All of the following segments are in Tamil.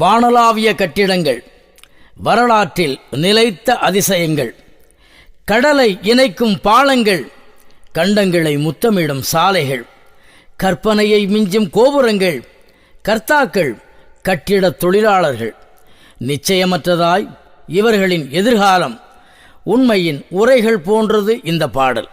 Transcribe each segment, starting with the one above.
வானளாவிய கட்டிடங்கள் வரலாற்றில் நிலைத்த அதிசயங்கள் கடலை இணைக்கும் பாலங்கள் கண்டங்களை முத்தமிடும் சாலைகள் கற்பனையை மிஞ்சும் கோபுரங்கள் கர்த்தாக்கள் கட்டிடத் தொழிலாளர்கள். நிச்சயமற்றதாய் இவர்களின் எதிர்காலம் உண்மையின் உரைகள் போன்றது இந்த பாடல்.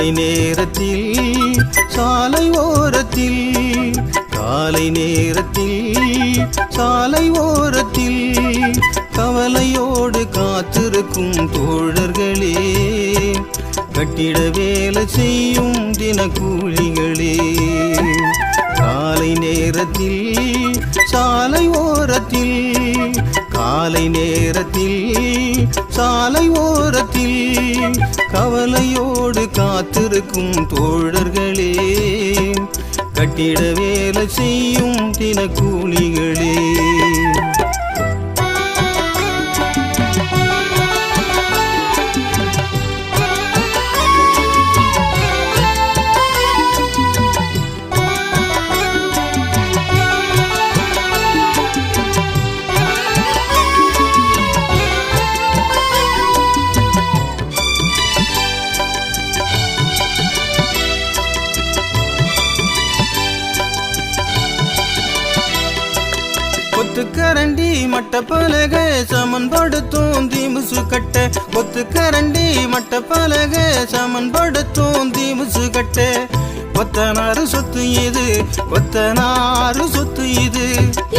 காலை நேரத்தில் சாலை ஓரத்தில் காலை நேரத்தில் சாலை ஓரத்தில் கவலையோடு காத்திருக்கும் தோழர்களே கட்டிட வேலை செய்யும் தினக்கூலிகளே. காலை நேரத்தில் சாலை ஓரத்தில் காலை நேரத்தில் சாலை ஓரத்தில் கவலையோடு காத்திருக்கும் தோழர்களே கட்டிட வேலை செய்யும் தினக்கூலிகளே. மட்டப்பலக சமன்படுத்தும் தீமுசு கட்ட கொத்து கொத்துக்கரண்டி மட்டப்பலக சமன்படுத்தும் தீமுசு கட்ட கொத்தனாறு சொத்து இது கொத்தனாறு சொத்து இது.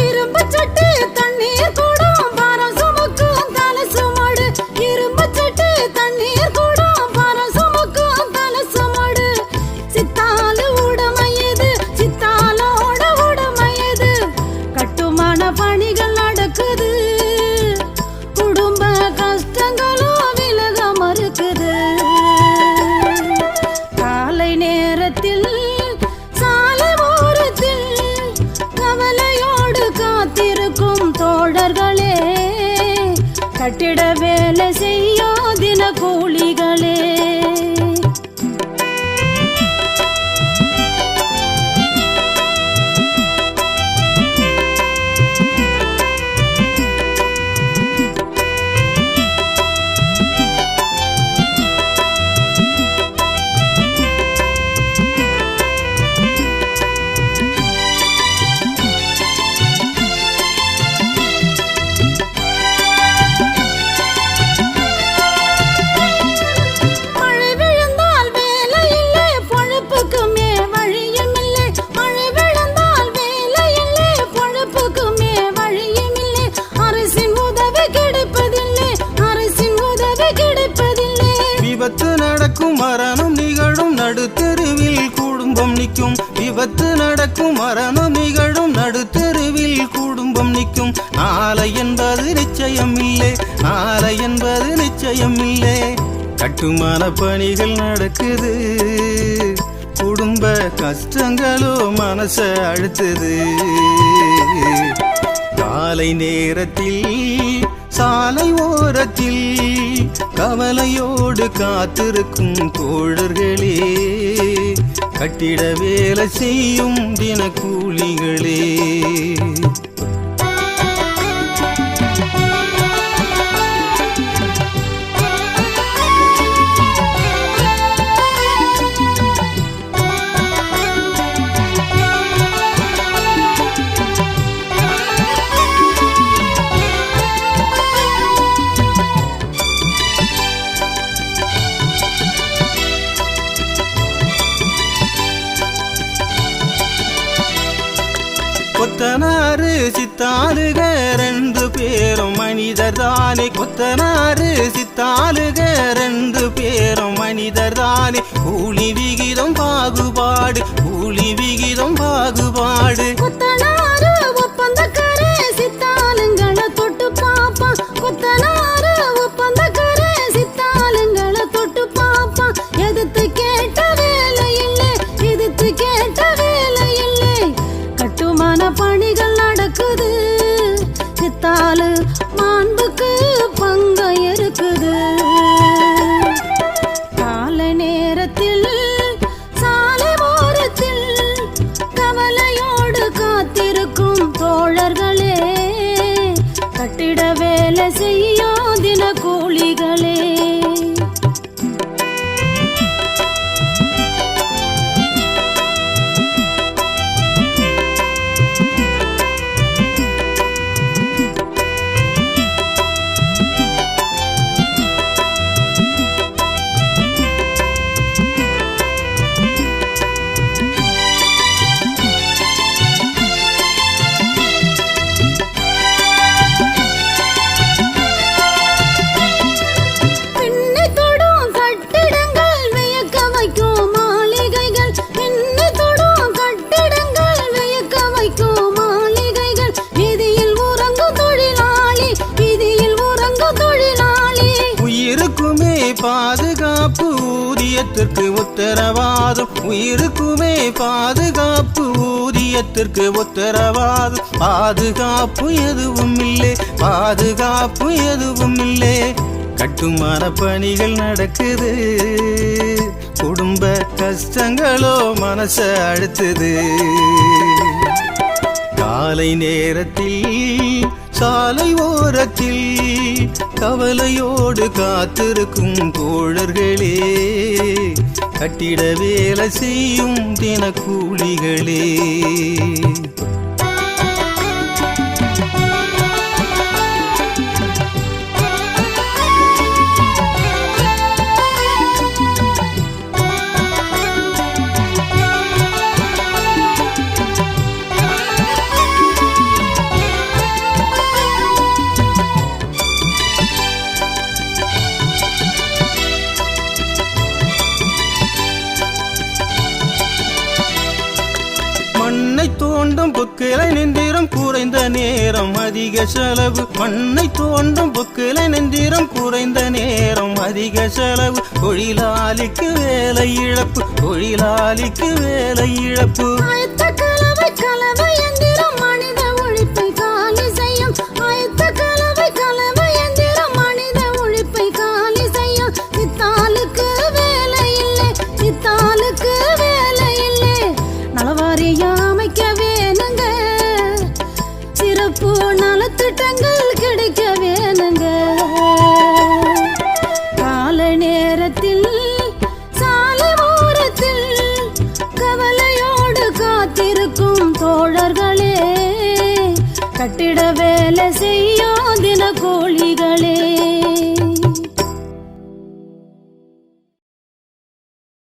இரும்பு சட்டு தண்ணீர் கூட நிற்கும். விபத்து நடக்கும் மரணம் நிகழும் நடுத்தருவில் குடும்பம் நிற்கும். நாளை என்பது நிச்சயம் இல்லை நாளை என்பது நிச்சயம் இல்லை கட்டுமான பணிகள் நடக்குது. குடும்ப கஷ்டங்களோ மனச அழுத்துது. காலை நேரத்தில் சாலை ஓரத்தில் கவலையோடு காத்திருக்கும் தோழர்களே. கட்டிட வேலை செய்யும் தினக்கூலிகளே. கொத்தனாறு சித்தாளுக ரெண்டு பேரும் மனிதர் தானே கொத்தனாரு சித்தாளுக ரெண்டு பேரும் மனிதர் தானே கூலி விகிதம் பாகுபாடு கூலி விகிதம் பாகுபாடு. கொத்தனாரு பாதுகாப்பு ஊதியத்திற்கு உத்தரவாதம். உயிருக்குமே பாதுகாப்பு ஊதியத்திற்கு உத்தரவாதம். பாதுகாப்பு எதுவும் இல்லை பாதுகாப்பு எதுவும் இல்லை. கட்டுமான பணிகள் நடக்குது. குடும்ப கஷ்டங்களோ மனச அழுத்துது. காலை நேரத்தில் சாலை ஓரத்தில் கவலையோடு காத்திருக்கும் தோழர்களே கட்டிட வேலை செய்யும் தினக்கூலிகளே. தோண்டும் புக்கிலை நின்றிரம் குறைந்த நேரம் அதிக செலவு. மண்ணை தோண்டும் புக்கிலை நின்றிரம் குறைந்த நேரம் அதிக செலவு. தொழிலாளிக்கு வேலை இழப்பு தொழிலாளிக்கு வேலை இழப்பு. கலவை கலவை எந்திரம்